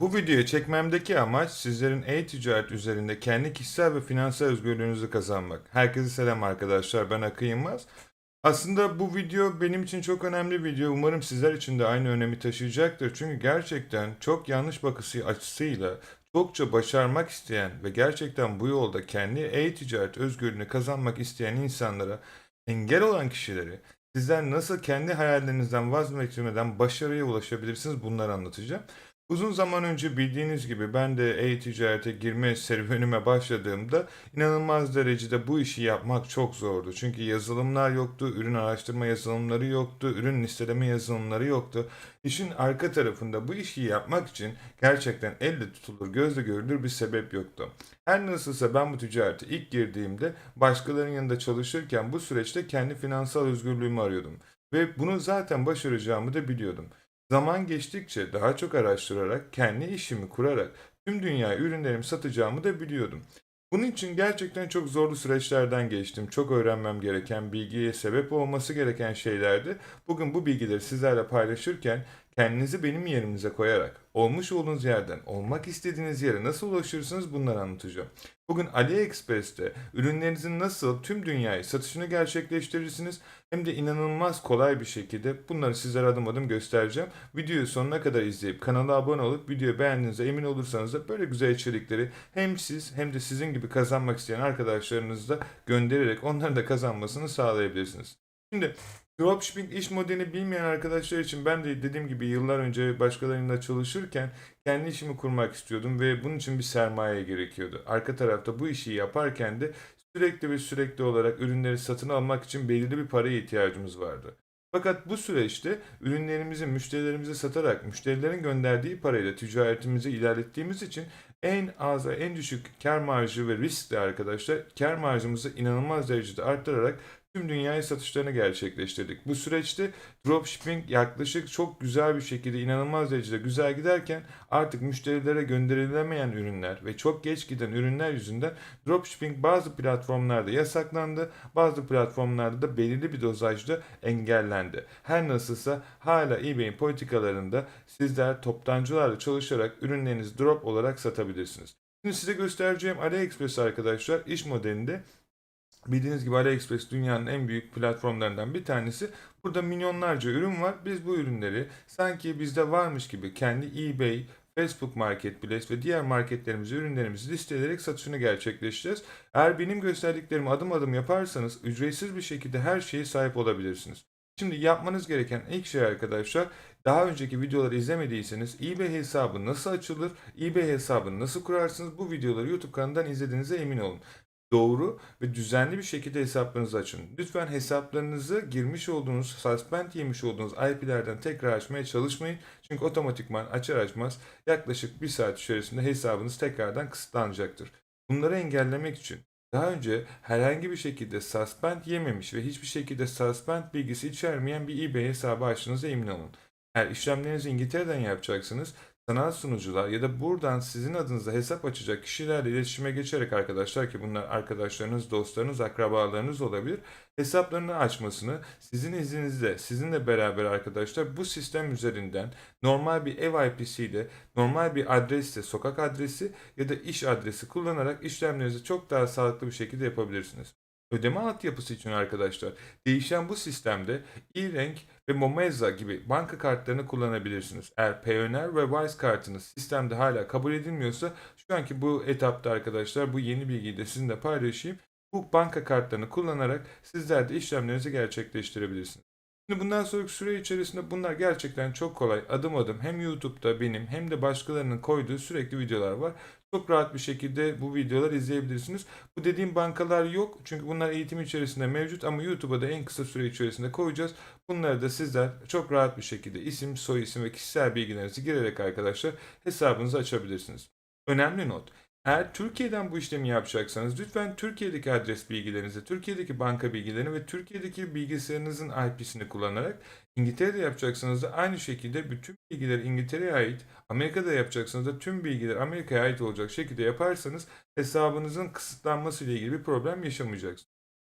Bu videoyu çekmemdeki amaç sizlerin e-ticaret üzerinde kendi kişisel ve finansal özgürlüğünüzü kazanmak. Herkese selam arkadaşlar ben Akın Yılmaz. Aslında bu video benim için çok önemli bir video. Umarım sizler için de aynı önemi taşıyacaktır. Çünkü gerçekten çok yanlış bakısı açısıyla çokça başarmak isteyen ve gerçekten bu yolda kendi e-ticaret özgürlüğünü kazanmak isteyen insanlara engel olan kişileri sizler nasıl kendi hayallerinizden vazgeçmeden başarıya ulaşabilirsiniz bunları anlatacağım. Uzun zaman önce bildiğiniz gibi ben de e-ticarete girme serüvenime başladığımda inanılmaz derecede bu işi yapmak çok zordu. Çünkü yazılımlar yoktu, ürün araştırma yazılımları yoktu, ürün listeleme yazılımları yoktu. İşin arka tarafında bu işi yapmak için gerçekten elle tutulur, gözle görülür bir sebep yoktu. Her nasılsa ben bu ticarete ilk girdiğimde başkalarının yanında çalışırken bu süreçte kendi finansal özgürlüğümü arıyordum. Ve bunu zaten başaracağımı da biliyordum. Zaman geçtikçe daha çok araştırarak, kendi işimi kurarak tüm dünyaya ürünlerimi satacağımı da biliyordum. Bunun için gerçekten çok zorlu süreçlerden geçtim. Çok öğrenmem gereken, bilgiye sebep olması gereken şeylerdi. Bugün bu bilgileri sizlerle paylaşırken kendinizi benim yerimize koyarak olmuş olduğunuz yerden olmak istediğiniz yere nasıl ulaşırsınız bunları anlatacağım. Bugün AliExpress'te ürünlerinizin nasıl tüm dünyaya satışını gerçekleştirirsiniz hem de inanılmaz kolay bir şekilde bunları sizlere adım adım göstereceğim. Videoyu sonuna kadar izleyip kanala abone olup videoyu beğendiğinize emin olursanız da böyle güzel içerikleri hem siz hem de sizin gibi kazanmak isteyen arkadaşlarınızla göndererek onların da kazanmasını sağlayabilirsiniz. Şimdi Dropshipping iş modelini bilmeyen arkadaşlar için ben de dediğim gibi yıllar önce başkalarıyla çalışırken kendi işimi kurmak istiyordum ve bunun için bir sermaye gerekiyordu. Arka tarafta bu işi yaparken de sürekli ve sürekli olarak ürünleri satın almak için belirli bir paraya ihtiyacımız vardı. Fakat bu süreçte ürünlerimizi müşterilerimize satarak müşterilerin gönderdiği parayla ticaretimizi ilerlettiğimiz için en az en düşük kar marjı ve riskli arkadaşlar kar marjımızı inanılmaz derecede arttırarak tüm dünyaya satışlarını gerçekleştirdik. Bu süreçte dropshipping yaklaşık çok güzel bir şekilde inanılmaz derecede güzel giderken artık müşterilere gönderilemeyen ürünler ve çok geç giden ürünler yüzünden dropshipping bazı platformlarda yasaklandı. Bazı platformlarda da belirli bir dozajda engellendi. Her nasılsa hala eBay'in politikalarında sizler toptancılarla çalışarak ürünlerinizi drop olarak satabilirsiniz. Şimdi size göstereceğim AliExpress arkadaşlar iş modelinde Bildiğiniz gibi AliExpress dünyanın en büyük platformlarından bir tanesi. Burada milyonlarca ürün var. Biz bu ürünleri sanki bizde varmış gibi kendi eBay, Facebook Marketplace ve diğer marketlerimizi, ürünlerimizi listeleyerek satışını gerçekleştireceğiz. Eğer benim gösterdiklerimi adım adım yaparsanız ücretsiz bir şekilde her şeye sahip olabilirsiniz. Şimdi yapmanız gereken ilk şey arkadaşlar daha önceki videoları izlemediyseniz eBay hesabı nasıl açılır, eBay hesabını nasıl kurarsınız bu videoları YouTube kanalından izlediğinize emin olun doğru ve düzenli bir şekilde hesaplarınızı açın. Lütfen hesaplarınızı girmiş olduğunuz, suspend yemiş olduğunuz IP'lerden tekrar açmaya çalışmayın. Çünkü otomatikman açar açmaz yaklaşık bir saat içerisinde hesabınız tekrardan kısıtlanacaktır. Bunları engellemek için daha önce herhangi bir şekilde suspend yememiş ve hiçbir şekilde suspend bilgisi içermeyen bir eBay hesabı açtığınıza emin olun. Eğer işlemlerinizi İngiltere'den yapacaksınız, sanal sunucular ya da buradan sizin adınıza hesap açacak kişilerle iletişime geçerek arkadaşlar ki bunlar arkadaşlarınız, dostlarınız, akrabalarınız olabilir. Hesaplarını açmasını sizin izninizle, sizinle beraber arkadaşlar bu sistem üzerinden normal bir ev IP'siyle, normal bir adresle, sokak adresi ya da iş adresi kullanarak işlemlerinizi çok daha sağlıklı bir şekilde yapabilirsiniz. Ödeme altyapısı için arkadaşlar değişen bu sistemde e-Renk ve Momeza gibi banka kartlarını kullanabilirsiniz. Eğer Payoneer ve Wise kartınız sistemde hala kabul edilmiyorsa şu anki bu etapta arkadaşlar bu yeni bilgiyi de sizinle paylaşayım. Bu banka kartlarını kullanarak sizler de işlemlerinizi gerçekleştirebilirsiniz. Şimdi bundan sonraki süre içerisinde bunlar gerçekten çok kolay. Adım adım hem YouTube'da benim hem de başkalarının koyduğu sürekli videolar var. Çok rahat bir şekilde bu videoları izleyebilirsiniz. Bu dediğim bankalar yok. Çünkü bunlar eğitim içerisinde mevcut ama YouTube'a da en kısa süre içerisinde koyacağız. Bunları da sizler çok rahat bir şekilde isim, soy isim ve kişisel bilgilerinizi girerek arkadaşlar hesabınızı açabilirsiniz. Önemli not. Eğer Türkiye'den bu işlemi yapacaksanız lütfen Türkiye'deki adres bilgilerinizi, Türkiye'deki banka bilgilerini ve Türkiye'deki bilgisayarınızın IP'sini kullanarak İngiltere'de yapacaksanız da aynı şekilde bütün bilgiler İngiltere'ye ait, Amerika'da yapacaksanız da tüm bilgiler Amerika'ya ait olacak şekilde yaparsanız hesabınızın kısıtlanması ile ilgili bir problem yaşamayacaksınız.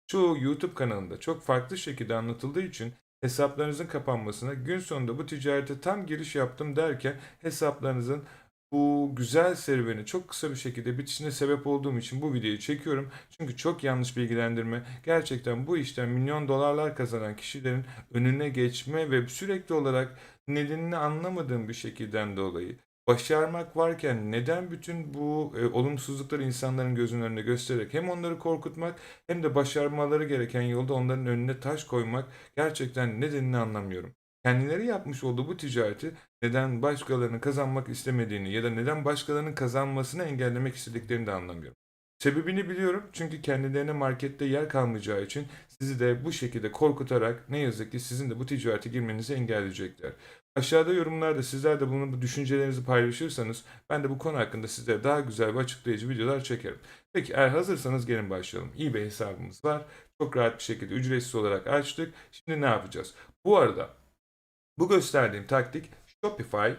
Çoğu YouTube kanalında çok farklı şekilde anlatıldığı için hesaplarınızın kapanmasına gün sonunda bu ticarete tam giriş yaptım derken hesaplarınızın bu güzel serüveni çok kısa bir şekilde bitişine sebep olduğum için bu videoyu çekiyorum. Çünkü çok yanlış bilgilendirme. Gerçekten bu işten milyon dolarlar kazanan kişilerin önüne geçme ve sürekli olarak nedenini anlamadığım bir şekilden dolayı başarmak varken neden bütün bu e, olumsuzlukları insanların gözünün önüne göstererek hem onları korkutmak hem de başarmaları gereken yolda onların önüne taş koymak gerçekten nedenini anlamıyorum. Kendileri yapmış olduğu bu ticareti neden başkalarının kazanmak istemediğini ya da neden başkalarının kazanmasını engellemek istediklerini de anlamıyorum. Sebebini biliyorum çünkü kendilerine markette yer kalmayacağı için sizi de bu şekilde korkutarak ne yazık ki sizin de bu ticarete girmenizi engelleyecekler. Aşağıda yorumlarda sizler de bunu bu düşüncelerinizi paylaşırsanız ben de bu konu hakkında sizlere daha güzel ve açıklayıcı videolar çekerim. Peki eğer hazırsanız gelin başlayalım. eBay hesabımız var. Çok rahat bir şekilde ücretsiz olarak açtık. Şimdi ne yapacağız? Bu arada bu gösterdiğim taktik Shopify,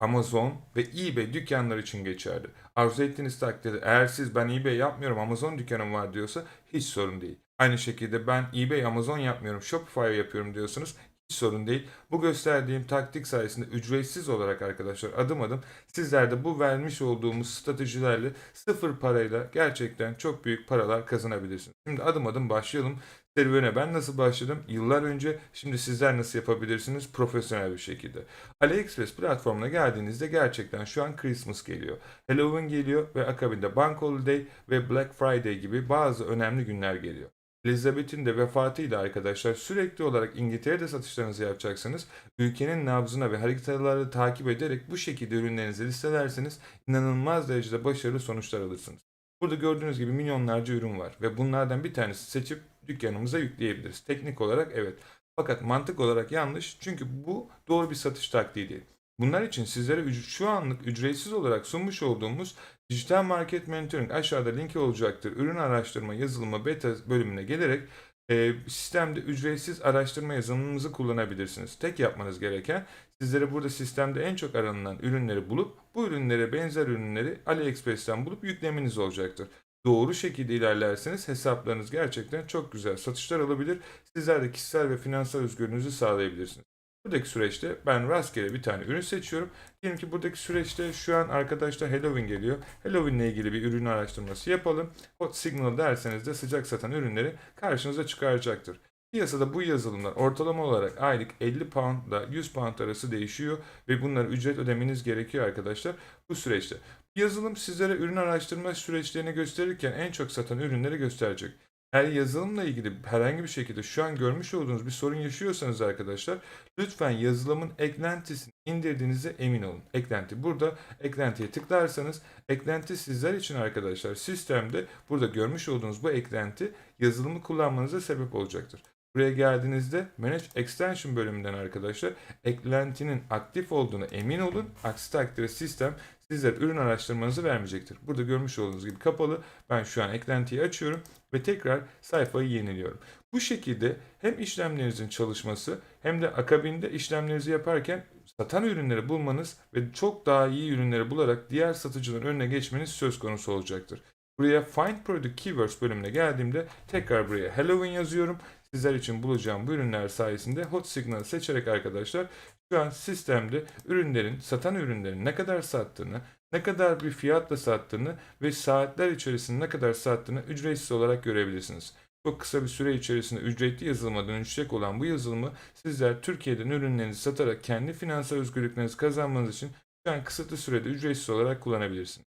Amazon ve eBay dükkanları için geçerli. Arzu ettiğiniz takdirde eğer siz ben eBay yapmıyorum Amazon dükkanım var diyorsa hiç sorun değil. Aynı şekilde ben eBay Amazon yapmıyorum Shopify yapıyorum diyorsanız hiç sorun değil. Bu gösterdiğim taktik sayesinde ücretsiz olarak arkadaşlar adım adım sizler de bu vermiş olduğumuz stratejilerle sıfır parayla gerçekten çok büyük paralar kazanabilirsiniz. Şimdi adım adım başlayalım. Serüvene ben nasıl başladım? Yıllar önce. Şimdi sizler nasıl yapabilirsiniz? Profesyonel bir şekilde. AliExpress platformuna geldiğinizde gerçekten şu an Christmas geliyor. Halloween geliyor ve akabinde Bank Holiday ve Black Friday gibi bazı önemli günler geliyor. Elizabeth'in de vefatıyla arkadaşlar sürekli olarak İngiltere'de satışlarınızı yapacaksınız. Ülkenin nabzına ve haritaları takip ederek bu şekilde ürünlerinizi listelerseniz inanılmaz derecede başarılı sonuçlar alırsınız. Burada gördüğünüz gibi milyonlarca ürün var ve bunlardan bir tanesi seçip dükkanımıza yükleyebiliriz. Teknik olarak evet. Fakat mantık olarak yanlış çünkü bu doğru bir satış taktiği değil. Bunlar için sizlere şu anlık ücretsiz olarak sunmuş olduğumuz Dijital Market Monitoring aşağıda linki olacaktır. Ürün araştırma yazılımı beta bölümüne gelerek e, sistemde ücretsiz araştırma yazılımımızı kullanabilirsiniz. Tek yapmanız gereken sizlere burada sistemde en çok aranılan ürünleri bulup bu ürünlere benzer ürünleri AliExpress'ten bulup yüklemeniz olacaktır. Doğru şekilde ilerlerseniz hesaplarınız gerçekten çok güzel satışlar alabilir. Sizler de kişisel ve finansal özgürlüğünüzü sağlayabilirsiniz. Buradaki süreçte ben rastgele bir tane ürün seçiyorum. Diyelim ki buradaki süreçte şu an arkadaşlar Halloween geliyor. Halloween ile ilgili bir ürün araştırması yapalım. Hot Signal derseniz de sıcak satan ürünleri karşınıza çıkaracaktır. Piyasada bu yazılımlar ortalama olarak aylık 50 pound ile 100 pound arası değişiyor ve bunları ücret ödemeniz gerekiyor arkadaşlar bu süreçte. Yazılım sizlere ürün araştırma süreçlerini gösterirken en çok satan ürünleri gösterecek. Eğer yazılımla ilgili herhangi bir şekilde şu an görmüş olduğunuz bir sorun yaşıyorsanız arkadaşlar lütfen yazılımın eklentisini indirdiğinize emin olun. Eklenti burada. Eklentiye tıklarsanız eklenti sizler için arkadaşlar sistemde burada görmüş olduğunuz bu eklenti yazılımı kullanmanıza sebep olacaktır. Buraya geldiğinizde Manage Extension bölümünden arkadaşlar eklentinin aktif olduğunu emin olun. Aksi takdirde sistem sizlere ürün araştırmanızı vermeyecektir. Burada görmüş olduğunuz gibi kapalı. Ben şu an eklentiyi açıyorum ve tekrar sayfayı yeniliyorum. Bu şekilde hem işlemlerinizin çalışması hem de akabinde işlemlerinizi yaparken satan ürünleri bulmanız ve çok daha iyi ürünleri bularak diğer satıcıların önüne geçmeniz söz konusu olacaktır. Buraya Find Product Keywords bölümüne geldiğimde tekrar buraya Halloween yazıyorum. Sizler için bulacağım bu ürünler sayesinde Hot Signal seçerek arkadaşlar şu an sistemde ürünlerin, satan ürünlerin ne kadar sattığını, ne kadar bir fiyatla sattığını ve saatler içerisinde ne kadar sattığını ücretsiz olarak görebilirsiniz. Çok kısa bir süre içerisinde ücretli yazılıma dönüşecek olan bu yazılımı sizler Türkiye'den ürünlerinizi satarak kendi finansal özgürlüklerinizi kazanmanız için şu an kısıtlı sürede ücretsiz olarak kullanabilirsiniz.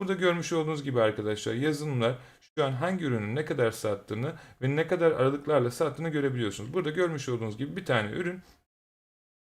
Burada görmüş olduğunuz gibi arkadaşlar yazılımlar şu an hangi ürünün ne kadar sattığını ve ne kadar aralıklarla sattığını görebiliyorsunuz. Burada görmüş olduğunuz gibi bir tane ürün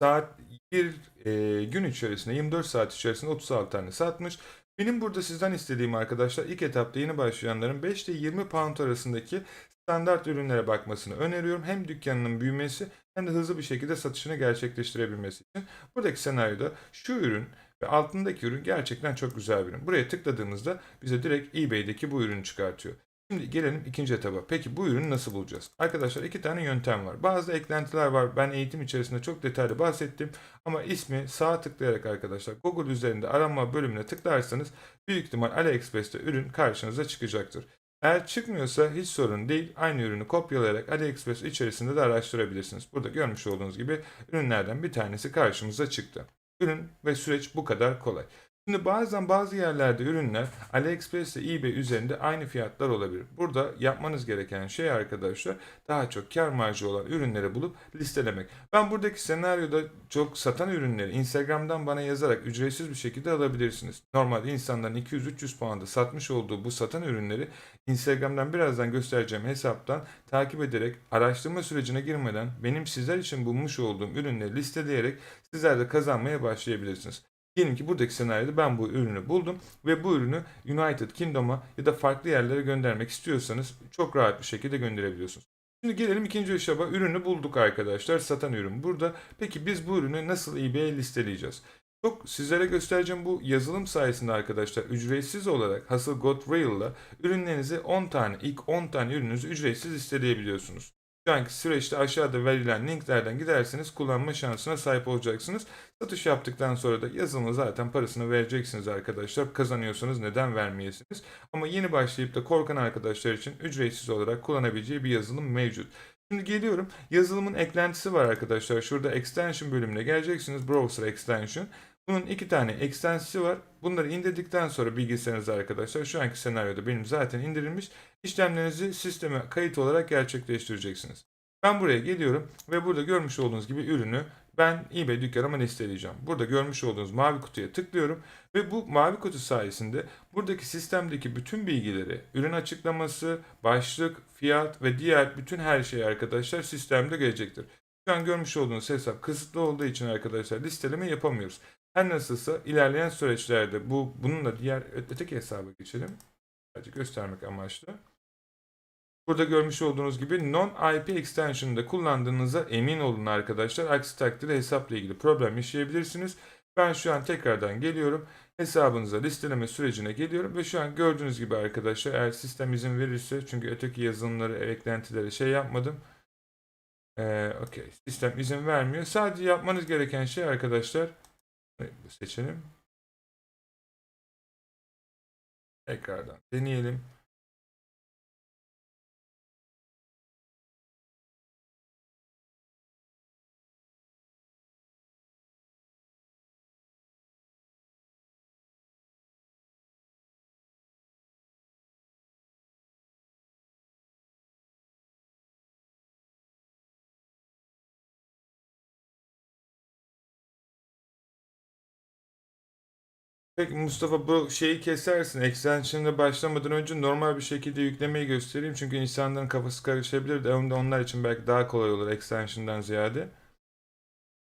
saat bir e, gün içerisinde 24 saat içerisinde 36 tane satmış. Benim burada sizden istediğim arkadaşlar ilk etapta yeni başlayanların 5 ile 20 pound arasındaki standart ürünlere bakmasını öneriyorum. Hem dükkanının büyümesi hem de hızlı bir şekilde satışını gerçekleştirebilmesi için. Buradaki senaryoda şu ürün ve altındaki ürün gerçekten çok güzel bir ürün. Buraya tıkladığımızda bize direkt eBay'deki bu ürünü çıkartıyor. Şimdi gelelim ikinci etaba. Peki bu ürünü nasıl bulacağız? Arkadaşlar iki tane yöntem var. Bazı eklentiler var. Ben eğitim içerisinde çok detaylı bahsettim. Ama ismi sağa tıklayarak arkadaşlar Google üzerinde arama bölümüne tıklarsanız büyük ihtimal AliExpress'te ürün karşınıza çıkacaktır. Eğer çıkmıyorsa hiç sorun değil. Aynı ürünü kopyalayarak AliExpress içerisinde de araştırabilirsiniz. Burada görmüş olduğunuz gibi ürünlerden bir tanesi karşımıza çıktı. Ürün ve süreç bu kadar kolay. Şimdi bazen bazı yerlerde ürünler AliExpress ile eBay üzerinde aynı fiyatlar olabilir. Burada yapmanız gereken şey arkadaşlar daha çok kar marjı olan ürünleri bulup listelemek. Ben buradaki senaryoda çok satan ürünleri Instagram'dan bana yazarak ücretsiz bir şekilde alabilirsiniz. Normalde insanların 200-300 puanda satmış olduğu bu satan ürünleri Instagram'dan birazdan göstereceğim hesaptan takip ederek araştırma sürecine girmeden benim sizler için bulmuş olduğum ürünleri listeleyerek sizler de kazanmaya başlayabilirsiniz. Diyelim ki buradaki senaryoda ben bu ürünü buldum ve bu ürünü United Kingdom'a ya da farklı yerlere göndermek istiyorsanız çok rahat bir şekilde gönderebiliyorsunuz. Şimdi gelelim ikinci aşama ürünü bulduk arkadaşlar satan ürün burada. Peki biz bu ürünü nasıl eBay'e listeleyeceğiz? Çok sizlere göstereceğim bu yazılım sayesinde arkadaşlar ücretsiz olarak Hustle Got Real'la ürünlerinizi 10 tane ilk 10 tane ürününüzü ücretsiz listeleyebiliyorsunuz. Şu anki süreçte aşağıda verilen linklerden giderseniz kullanma şansına sahip olacaksınız. Satış yaptıktan sonra da yazılımı zaten parasını vereceksiniz arkadaşlar. Kazanıyorsanız neden vermeyesiniz? Ama yeni başlayıp da korkan arkadaşlar için ücretsiz olarak kullanabileceği bir yazılım mevcut. Şimdi geliyorum. Yazılımın eklentisi var arkadaşlar. Şurada extension bölümüne geleceksiniz. Browser extension. Bunun iki tane ekstensisi var. Bunları indirdikten sonra bilgisayarınızda arkadaşlar şu anki senaryoda benim zaten indirilmiş. İşlemlerinizi sisteme kayıt olarak gerçekleştireceksiniz. Ben buraya geliyorum ve burada görmüş olduğunuz gibi ürünü ben eBay dükkanıma listeleyeceğim. Burada görmüş olduğunuz mavi kutuya tıklıyorum ve bu mavi kutu sayesinde buradaki sistemdeki bütün bilgileri, ürün açıklaması, başlık, fiyat ve diğer bütün her şey arkadaşlar sistemde gelecektir. Şu an görmüş olduğunuz hesap kısıtlı olduğu için arkadaşlar listeleme yapamıyoruz. Her nasılsa ilerleyen süreçlerde bu bununla diğer öteki hesaba geçelim. Sadece göstermek amaçlı. Burada görmüş olduğunuz gibi non-IP extension'da kullandığınıza emin olun arkadaşlar. Aksi takdirde hesapla ilgili problem yaşayabilirsiniz. Ben şu an tekrardan geliyorum. Hesabınıza listeleme sürecine geliyorum ve şu an gördüğünüz gibi arkadaşlar eğer sistem izin verirse çünkü öteki yazılımları, eklentileri şey yapmadım. Ee, Okey. Sistem izin vermiyor. Sadece yapmanız gereken şey arkadaşlar seçelim. Tekrardan deneyelim. Peki Mustafa bu şeyi kesersin. Extension'da başlamadan önce normal bir şekilde yüklemeyi göstereyim. Çünkü insanların kafası karışabilir de onlar için belki daha kolay olur extension'dan ziyade.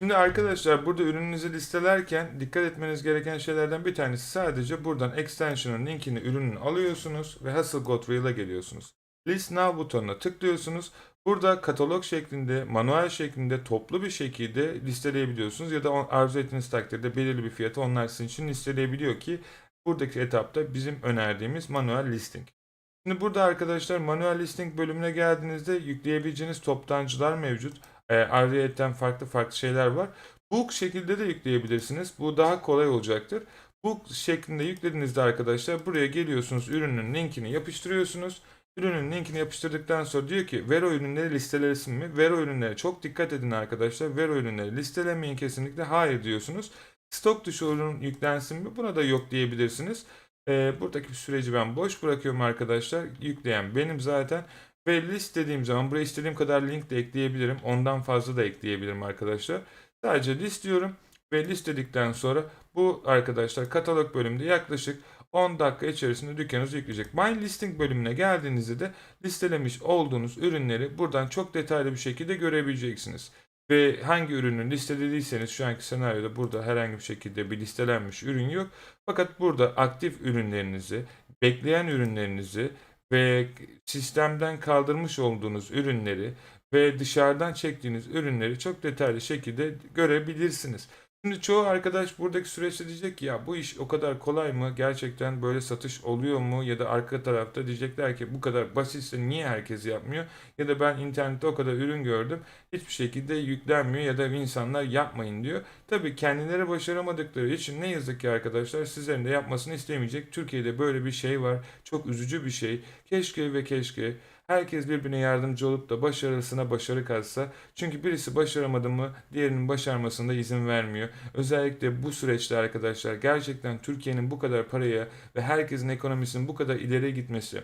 Şimdi arkadaşlar burada ürününüzü listelerken dikkat etmeniz gereken şeylerden bir tanesi sadece buradan extension'ın linkini ürünün alıyorsunuz ve Got Real'a geliyorsunuz. List Now butonuna tıklıyorsunuz. Burada katalog şeklinde, manuel şeklinde toplu bir şekilde listeleyebiliyorsunuz ya da arzu ettiğiniz takdirde belirli bir fiyatı onlar sizin için listeleyebiliyor ki buradaki etapta bizim önerdiğimiz manuel listing. Şimdi burada arkadaşlar manuel listing bölümüne geldiğinizde yükleyebileceğiniz toptancılar mevcut. E, ayrıyetten farklı farklı şeyler var. Bu şekilde de yükleyebilirsiniz. Bu daha kolay olacaktır. Bu şeklinde yüklediğinizde arkadaşlar buraya geliyorsunuz ürünün linkini yapıştırıyorsunuz. Ürünün linkini yapıştırdıktan sonra diyor ki Vero ürünleri listelesin mi? Vero ürünleri çok dikkat edin arkadaşlar. Vero ürünleri listelemeyin kesinlikle. Hayır diyorsunuz. Stok dışı ürün yüklensin mi? Buna da yok diyebilirsiniz. Ee, buradaki süreci ben boş bırakıyorum arkadaşlar. Yükleyen benim zaten. Ve list dediğim zaman buraya istediğim kadar link de ekleyebilirim. Ondan fazla da ekleyebilirim arkadaşlar. Sadece list diyorum. Ve listedikten sonra bu arkadaşlar katalog bölümünde yaklaşık 10 dakika içerisinde dükkanınızı yükleyecek. My Listing bölümüne geldiğinizde de listelemiş olduğunuz ürünleri buradan çok detaylı bir şekilde görebileceksiniz. Ve hangi ürünü listelediyseniz şu anki senaryoda burada herhangi bir şekilde bir listelenmiş ürün yok. Fakat burada aktif ürünlerinizi, bekleyen ürünlerinizi ve sistemden kaldırmış olduğunuz ürünleri ve dışarıdan çektiğiniz ürünleri çok detaylı şekilde görebilirsiniz. Şimdi çoğu arkadaş buradaki süreçte diyecek ki ya bu iş o kadar kolay mı? Gerçekten böyle satış oluyor mu? Ya da arka tarafta diyecekler ki bu kadar basitse niye herkes yapmıyor? Ya da ben internette o kadar ürün gördüm. Hiçbir şekilde yüklenmiyor ya da insanlar yapmayın diyor. Tabii kendileri başaramadıkları için ne yazık ki arkadaşlar sizlerin de yapmasını istemeyecek. Türkiye'de böyle bir şey var. Çok üzücü bir şey. Keşke ve keşke herkes birbirine yardımcı olup da başarısına başarı katsa. Çünkü birisi başaramadı mı diğerinin başarmasına da izin vermiyor. Özellikle bu süreçte arkadaşlar gerçekten Türkiye'nin bu kadar paraya ve herkesin ekonomisinin bu kadar ileriye gitmesi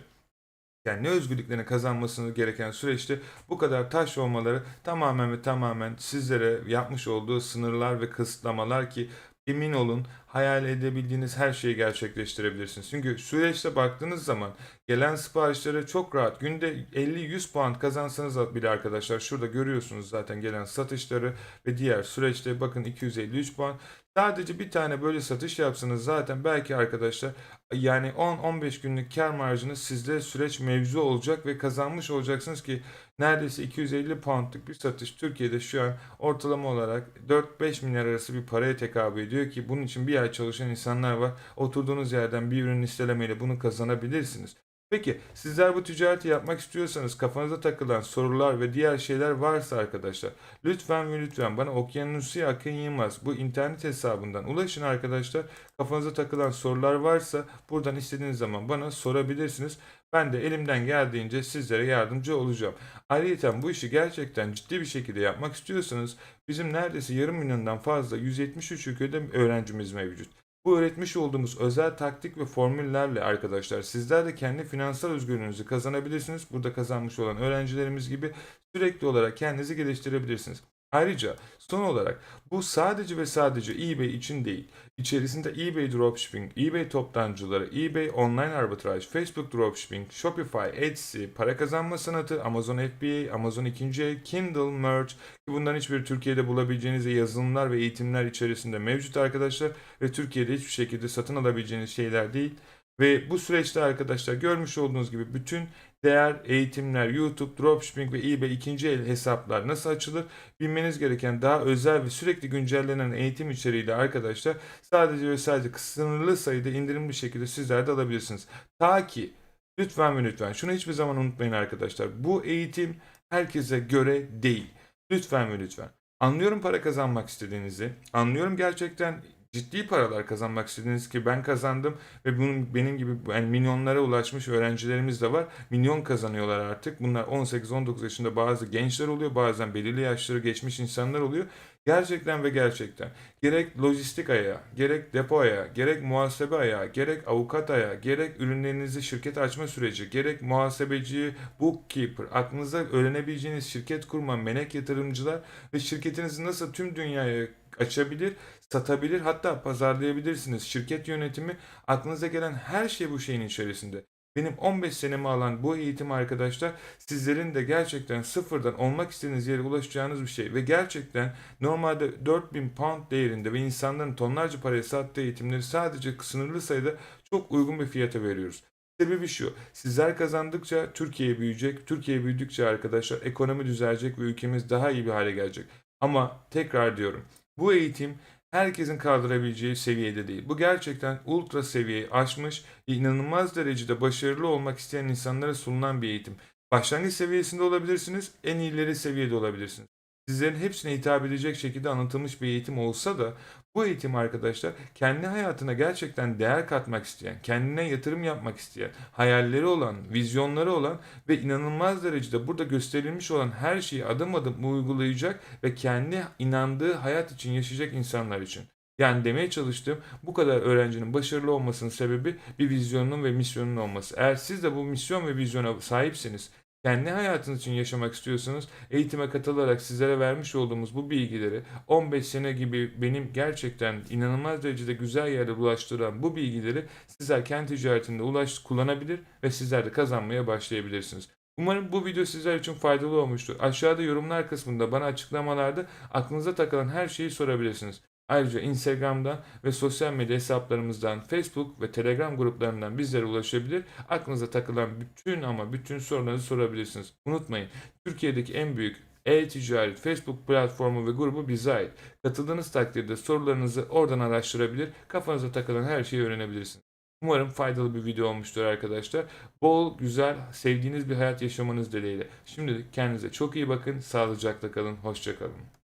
yani ne özgürlüklerini kazanmasını gereken süreçte bu kadar taş olmaları tamamen ve tamamen sizlere yapmış olduğu sınırlar ve kısıtlamalar ki emin olun hayal edebildiğiniz her şeyi gerçekleştirebilirsiniz. Çünkü süreçte baktığınız zaman gelen siparişlere çok rahat günde 50-100 puan kazansanız bile arkadaşlar şurada görüyorsunuz zaten gelen satışları ve diğer süreçte bakın 253 puan Sadece bir tane böyle satış yapsanız zaten belki arkadaşlar yani 10-15 günlük kar marjınız sizde süreç mevzu olacak ve kazanmış olacaksınız ki neredeyse 250 poundluk bir satış Türkiye'de şu an ortalama olarak 4-5 milyar arası bir paraya tekabül ediyor ki bunun için bir ay çalışan insanlar var. Oturduğunuz yerden bir ürün listelemeyle bunu kazanabilirsiniz. Peki sizler bu ticareti yapmak istiyorsanız kafanıza takılan sorular ve diğer şeyler varsa arkadaşlar lütfen ve lütfen bana Okyanusi Akın Yılmaz bu internet hesabından ulaşın arkadaşlar. Kafanıza takılan sorular varsa buradan istediğiniz zaman bana sorabilirsiniz. Ben de elimden geldiğince sizlere yardımcı olacağım. Ayrıca bu işi gerçekten ciddi bir şekilde yapmak istiyorsanız bizim neredeyse yarım milyondan fazla 173 ülkede öğrencimiz mevcut. Bu öğretmiş olduğumuz özel taktik ve formüllerle arkadaşlar sizler de kendi finansal özgürlüğünüzü kazanabilirsiniz. Burada kazanmış olan öğrencilerimiz gibi sürekli olarak kendinizi geliştirebilirsiniz. Ayrıca son olarak bu sadece ve sadece eBay için değil. İçerisinde eBay Dropshipping, eBay toptancıları, eBay Online Arbitraj, Facebook Dropshipping, Shopify, Etsy, para kazanma sanatı, Amazon FBA, Amazon ikinci el, Kindle, Merch ki bunların hiçbiri Türkiye'de bulabileceğiniz yazılımlar ve eğitimler içerisinde mevcut arkadaşlar ve Türkiye'de hiçbir şekilde satın alabileceğiniz şeyler değil. Ve bu süreçte arkadaşlar görmüş olduğunuz gibi bütün değer, eğitimler, YouTube, dropshipping ve eBay ikinci el hesaplar nasıl açılır? Bilmeniz gereken daha özel ve sürekli güncellenen eğitim içeriğiyle arkadaşlar sadece ve sadece sınırlı sayıda indirimli şekilde sizler de alabilirsiniz. Ta ki lütfen ve lütfen şunu hiçbir zaman unutmayın arkadaşlar. Bu eğitim herkese göre değil. Lütfen ve lütfen. Anlıyorum para kazanmak istediğinizi. Anlıyorum gerçekten ciddi paralar kazanmak istediğiniz ki ben kazandım ve bunun benim gibi yani milyonlara ulaşmış öğrencilerimiz de var. Milyon kazanıyorlar artık. Bunlar 18-19 yaşında bazı gençler oluyor. Bazen belirli yaşları geçmiş insanlar oluyor. Gerçekten ve gerçekten gerek lojistik ayağı, gerek depo ayağı, gerek muhasebe ayağı, gerek avukat ayağı, gerek ürünlerinizi şirket açma süreci, gerek muhasebeci, bookkeeper, aklınıza öğrenebileceğiniz şirket kurma, melek yatırımcılar ve şirketinizi nasıl tüm dünyaya açabilir, satabilir hatta pazarlayabilirsiniz. Şirket yönetimi aklınıza gelen her şey bu şeyin içerisinde. Benim 15 senemi alan bu eğitim arkadaşlar sizlerin de gerçekten sıfırdan olmak istediğiniz yere ulaşacağınız bir şey ve gerçekten normalde 4000 pound değerinde ve insanların tonlarca paraya sattığı eğitimleri sadece sınırlı sayıda çok uygun bir fiyata veriyoruz. Sebebi şu, sizler kazandıkça Türkiye büyüyecek, Türkiye büyüdükçe arkadaşlar ekonomi düzelecek ve ülkemiz daha iyi bir hale gelecek. Ama tekrar diyorum, bu eğitim herkesin kaldırabileceği seviyede değil. Bu gerçekten ultra seviyeyi aşmış, inanılmaz derecede başarılı olmak isteyen insanlara sunulan bir eğitim. Başlangıç seviyesinde olabilirsiniz, en iyileri seviyede olabilirsiniz. Sizlerin hepsine hitap edecek şekilde anlatılmış bir eğitim olsa da bu eğitim arkadaşlar kendi hayatına gerçekten değer katmak isteyen, kendine yatırım yapmak isteyen, hayalleri olan, vizyonları olan ve inanılmaz derecede burada gösterilmiş olan her şeyi adım adım uygulayacak ve kendi inandığı hayat için yaşayacak insanlar için. Yani demeye çalıştığım bu kadar öğrencinin başarılı olmasının sebebi bir vizyonun ve misyonun olması. Eğer siz de bu misyon ve vizyona sahipseniz, kendi hayatınız için yaşamak istiyorsanız eğitime katılarak sizlere vermiş olduğumuz bu bilgileri 15 sene gibi benim gerçekten inanılmaz derecede güzel yere ulaştıran bu bilgileri sizler kendi ticaretinde ulaş kullanabilir ve sizler de kazanmaya başlayabilirsiniz. Umarım bu video sizler için faydalı olmuştur. Aşağıda yorumlar kısmında bana açıklamalarda aklınıza takılan her şeyi sorabilirsiniz. Ayrıca Instagram'dan ve sosyal medya hesaplarımızdan, Facebook ve Telegram gruplarından bizlere ulaşabilir. Aklınıza takılan bütün ama bütün sorularınızı sorabilirsiniz. Unutmayın, Türkiye'deki en büyük e-ticaret Facebook platformu ve grubu bize ait. Katıldığınız takdirde sorularınızı oradan araştırabilir, kafanıza takılan her şeyi öğrenebilirsiniz. Umarım faydalı bir video olmuştur arkadaşlar. Bol, güzel, sevdiğiniz bir hayat yaşamanız dileğiyle. Şimdilik kendinize çok iyi bakın. Sağlıcakla kalın. Hoşça kalın.